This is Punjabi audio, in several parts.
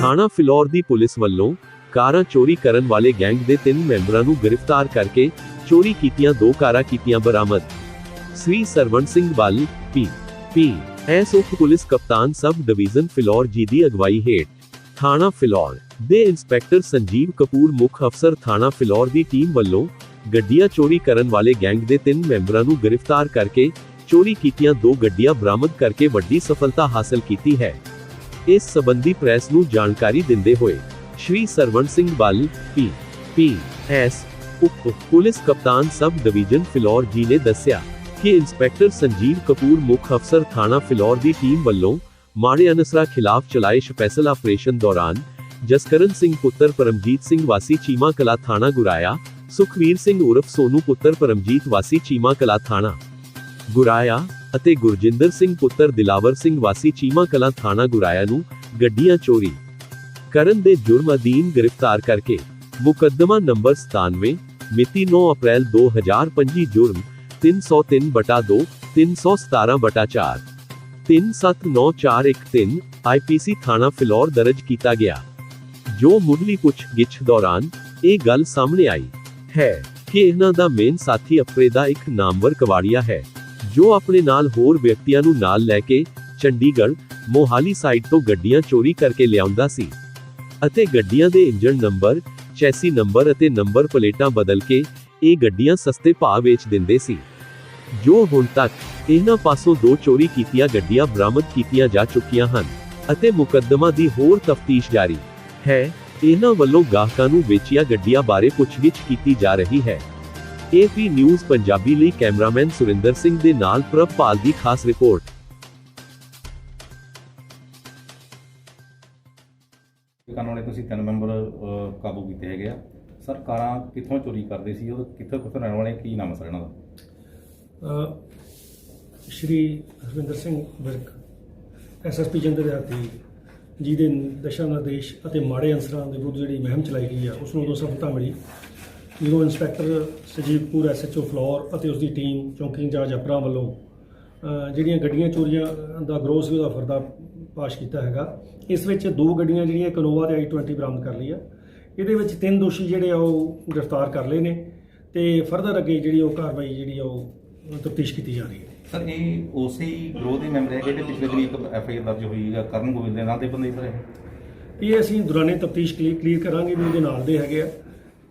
ਥਾਣਾ ਫਿਲੌਰ ਦੀ ਪੁਲਿਸ ਵੱਲੋਂ ਕਾਰਾਂ ਚੋਰੀ ਕਰਨ ਵਾਲੇ ਗੈਂਗ ਦੇ ਤਿੰਨ ਮੈਂਬਰਾਂ ਨੂੰ ਗ੍ਰਿਫਤਾਰ ਕਰਕੇ ਚੋਰੀ ਕੀਤੀਆਂ ਦੋ ਕਾਰਾਂ ਕੀਤੀਆਂ ਬਰਾਮਦ। Shri Sarwan Singh Bal P P, S ਉਪ ਪੁਲਿਸ ਕਪਤਾਨ ਸਬ ਡਿਵੀਜ਼ਨ ਫਿਲੌਰ ਜੀ ਦੀ ਅਗਵਾਈ ਹੇਠ ਥਾਣਾ ਫਿਲੌਰ ਦੇ ਇੰਸਪੈਕਟਰ ਸੰਜੀਵ ਕਪੂਰ ਮੁੱਖ ਅਫਸਰ ਥਾਣਾ ਫਿਲੌਰ ਦੀ ਟੀਮ ਵੱਲੋਂ ਗੱਡੀਆਂ ਚੋਰੀ ਕਰਨ ਵਾਲੇ ਗੈਂਗ ਦੇ ਤਿੰਨ ਮੈਂਬਰਾਂ ਨੂੰ ਗ੍ਰਿਫਤਾਰ ਕਰਕੇ ਚੋਰੀ ਕੀਤੀਆਂ ਦੋ ਗੱਡੀਆਂ ਬਰਾਮਦ ਕਰਕੇ ਵੱਡੀ ਸਫਲਤਾ ਹਾਸਲ ਕੀਤੀ ਹੈ। ਇਸ ਸਬੰਧੀ ਪ੍ਰੈਸ ਨੂੰ ਜਾਣਕਾਰੀ ਦਿੰਦੇ ਹੋਏ Shri Sarwan Singh Bal P P S ਉਪ, ਪੁਲਿਸ ਕਪਤਾਨ ਸਬ ਡਿਵੀਜ਼ਨ ਫਿਲੌਰ ਜੀ ਨੇ ਦੱਸਿਆ ਕਿ ਇੰਸਪੈਕਟਰ ਸੰਜੀਵ ਕਪੂਰ ਮੁੱਖ ਅਫਸਰ ਥਾਣਾ ਫਿਲੌਰ ਦੀ ਟੀਮ ਵੱਲੋਂ ਮਾੜੇ ਅਨਸਰਾਂ ਖਿਲਾਫ ਚਲਾਏ ਸਪੈਸ਼ਲ ਆਪਰੇਸ਼ਨ ਦੌਰਾਨ ਜਸਕਰਨ ਸਿੰਘ ਪੁੱਤਰ ਪਰਮਜੀਤ ਸਿੰਘ ਵਾਸੀ ਚੀਮਾ ਕਲਾ ਥਾਣਾ ਗੁਰਾਇਆ, ਸੁਖਵੀਰ ਸਿੰਘ ਉਰਫ ਸੋਨੂ ਪੁੱਤਰ ਪਰਮਜੀਤ ਵਾਸੀ ਚੀਮਾ ਕਲਾ ਥਾਣਾ ਗੁਰਾਇਆ ਅਤੇ ਗੁਰਜਿੰਦਰ ਸਿੰਘ ਪੁੱਤਰ ਦਿਲਾਵਰ ਸਿੰਘ ਵਾਸੀ ਚੀਮਾ ਕਲਾ ਥਾਣਾ ਗੁਰਾਇਆ ਨੂੰ ਗੱਡੀਆਂ ਚੋਰੀ ਕਰਨ ਦੇ ਜੁਰਮ ਅਧੀਨ ਗ੍ਰਿਫਤਾਰ ਕਰਕੇ ਮੁਕੱਦਮਾ ਨੰਬਰ 97 ਮਿਤੀ 9 ਅਪ੍ਰੈਲ 2025 ਜੁਰਮ 303 ਬਟਾ 2 317 ਬਟਾ 4 379413 ਆਈਪੀਸੀ ਥਾਣਾ ਫਿਲੌਰ ਦਰਜ ਕੀਤਾ ਗਿਆ। ਜੋ ਮੁੱਢਲੀ ਪੁੱਛਗਿੱਛ ਦੌਰਾਨ ਇਹ ਗੱਲ ਸਾਹਮਣੇ ਆਈ ਹੈ ਕਿ ਇਹਨਾਂ ਦਾ ਮੇਨ ਸਾਥੀ ਅਪਰੇ ਦਾ ਇੱਕ ਨਾਮਵਰ ਕਵਾੜੀਆ ਹੈ। ਜੋ ਆਪਣੇ ਨਾਲ ਹੋਰ ਵਿਅਕਤੀਆਂ ਨੂੰ ਨਾਲ ਲੈ ਕੇ ਚੰਡੀਗੜ੍ਹ, ਮੋਹਾਲੀ ਸਾਈਡ ਤੋਂ ਗੱਡੀਆਂ ਚੋਰੀ ਕਰਕੇ ਲਿਆਉਂਦਾ ਸੀ ਅਤੇ ਗੱਡੀਆਂ ਦੇ ਇੰਜਨ ਨੰਬਰ, ਚੈਸੀ ਨੰਬਰ ਅਤੇ ਨੰਬਰ ਪਲੇਟਾਂ ਬਦਲ ਕੇ ਇਹ ਗੱਡੀਆਂ ਸਸਤੇ ਭਾਅ ਵੇਚ ਦਿੰਦੇ ਸੀ। ਜੋ ਹੁਣ ਤੱਕ ਇਹਨਾਂ ਪਾਸੋਂ ਦੋ ਚੋਰੀ ਕੀਤੀਆਂ ਗੱਡੀਆਂ ਬਰਾਮਦ ਕੀਤੀਆਂ ਜਾ ਚੁੱਕੀਆਂ ਹਨ ਅਤੇ ਮੁਕੱਦਮਾ ਦੀ ਹੋਰ ਤਫਤੀਸ਼ ਜਾਰੀ ਹੈ, ਇਹਨਾਂ ਵੱਲੋਂ ਗਾਹਕਾਂ ਨੂੰ ਵੇਚੀਆਂ ਗੱਡੀਆਂ ਬਾਰੇ ਪੁੱਛਗਿੱਛ ਕੀਤੀ ਜਾ ਰਹੀ ਹੈ। ਏਪੀ ਨਿਊਜ਼ ਪੰਜਾਬੀ ਲਈ ਕੈਮਰਾਮੈਨ ਸੁਰਿੰਦਰ ਸਿੰਘ ਦੇ ਨਾਲ ਪ੍ਰਭਪਾਲ ਦੀ ਖਾਸ ਰਿਪੋਰਟ। ਵਾਲੇ ਤੁਸੀਂ ਤਿੰਨ ਮੈਂਬਰ ਕਾਬੂ ਕੀਤੇ ਹੈਗੇ ਆ। ਸਰ ਕਾਰਾਂ ਕਿੱਥੋਂ ਚੋਰੀ ਕਰਦੇ ਸੀ ਉਹ ਕਿੱਥੋਂ ਕਿੱਥੋਂ ਰਹਿਣ ਵਾਲੇ ਕੀ ਨਾਮ ਸਰ ਇਹਨਾਂ ਦਾ? ਅ, ਸ਼੍ਰੀ ਹਰਵਿੰਦਰ ਸਿੰਘ ਵਿਰਕ ਐਸਐਸਪੀ ਜੰਦਰ ਦਿਹਾਤੀ ਜੀ ਦੇ ਦਿਸ਼ਾ ਨਿਰਦੇਸ਼ ਅਤੇ ਮਾੜੇ ਅਨਸਰਾਂ ਦੇ ਵਿਰੁੱਧ ਜਿਹੜੀ ਮੁਹਿੰਮ ਚਲਾਈ ਗਈ ਆ ਉਸ ਨੂੰ ਉਦੋਂ ਸਫਲਤਾ ਮਿਲੀ। ਜਦੋਂ ਇੰਸਪੈਕਟਰ ਸਜੀਵਪੁਰ ਐਸਐਚਓ ਫਲੋਰ ਅਤੇ ਉਸ ਦੀ ਟੀਮ ਚੌਂਕੀ ਇੰਚਾਰਜ ਅਪਰਾ ਵੱਲੋਂ ਜਿਹੜੀਆਂ ਗੱਡੀਆਂ ਚੋਰੀਆਂ ਦਾ ਗਰੋਹ ਸੀ ਉਹਦਾ ਫਰਦਾ ਪਾਸ਼ ਕੀਤਾ ਹੈਗਾ। ਇਸ ਵਿੱਚ ਦੋ ਗੱਡੀਆਂ ਜਿਹੜੀਆਂ ਇਨੋਵਾ ਤੇ i20 ਬਰਾਮਦ ਕਰ ਲਈ ਆ। ਇਹਦੇ ਵਿੱਚ ਤਿੰਨ ਦੋਸ਼ੀ ਜਿਹੜੇ ਆ ਉਹ ਗ੍ਰਿਫਤਾਰ ਕਰ ਲਏ ਨੇ ਤੇ ਫਰਦਰ ਅੱਗੇ ਜਿਹੜੀ ਉਹ ਕਾਰਵਾਈ ਜਿਹੜੀ ਆ ਉਹ ਤਫਤੀਸ਼ ਕੀਤੀ ਜਾ ਰਹੀ ਹੈ। ਸਰ ਇਹ ਉਸੇ ਹੀ ਗਰੋਹ ਦੇ ਮੈਂਬਰ ਹੈਗੇ ਜਿਹੜੇ ਪਿਛਲੇ ਦਿਨੀ ਇੱਕ ਐਫ ਆਈ ਆਰ ਦਰਜ ਹੋਈ ਹੈ ਕਰਨ ਗੋਬਿੰਦ ਦੇ ਨਾਂ ਤੇ ਬੰਦੇ ਸਰ ਇਹ? ਇਹ ਅਸੀਂ ਦੌਰਾਨੇ ਤਫਤੀਸ਼ ਕਲੀਅਰ ਕਰਾਂਗੇ ਵੀ ਉਹਦੇ ਨਾਲ ਦੇ ਹੈਗੇ ਆ।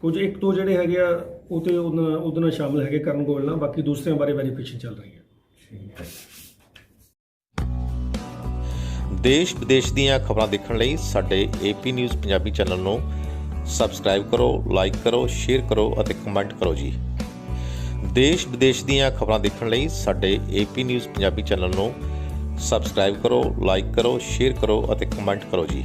ਕੁਝ ਇੱਕ ਦੋ ਜਿਹੜੇ ਹੈਗੇ ਆ, ਉਹ ਤੇ ਉਹਨਾਂ ਉਹਦੇ ਨਾਲ ਸ਼ਾਮਲ ਹੈਗੇ ਕਰਨ ਗੋਇਲ ਨਾਲ, ਬਾਕੀ ਦੂਸਰਿਆਂ ਬਾਰੇ ਵੈਰੀਫਿਕੇਸ਼ਨ ਚੱਲ ਰਹੀ ਹੈ। ਠੀਕ ਹੈ ਦੇਸ਼ ਵਿਦੇਸ਼ ਦੀਆਂ ਖਬਰਾਂ ਦੇਖਣ ਲਈ ਸਾਡੇ A P news Punjabi channel ਨੂੰ ਸਬਸਕ੍ਰਾਈਬ ਕਰੋ ਲਾਈਕ ਕਰੋ ਸ਼ੇਅਰ ਕਰੋ ਅਤੇ ਕਮੈਂਟ ਕਰੋ ਜੀ। ਦੇਸ਼ ਵਿਦੇਸ਼ ਦੀਆਂ ਖਬਰਾਂ ਦੇਖਣ ਲਈ ਸਾਡੇ A P news Punjabi channel ਨੂੰ ਸਬਸਕ੍ਰਾਈਬ ਕਰੋ ਲਾਈਕ ਕਰੋ ਸ਼ੇਅਰ ਕਰੋ ਅਤੇ ਕਮੈਂਟ ਕਰੋ ਜੀ।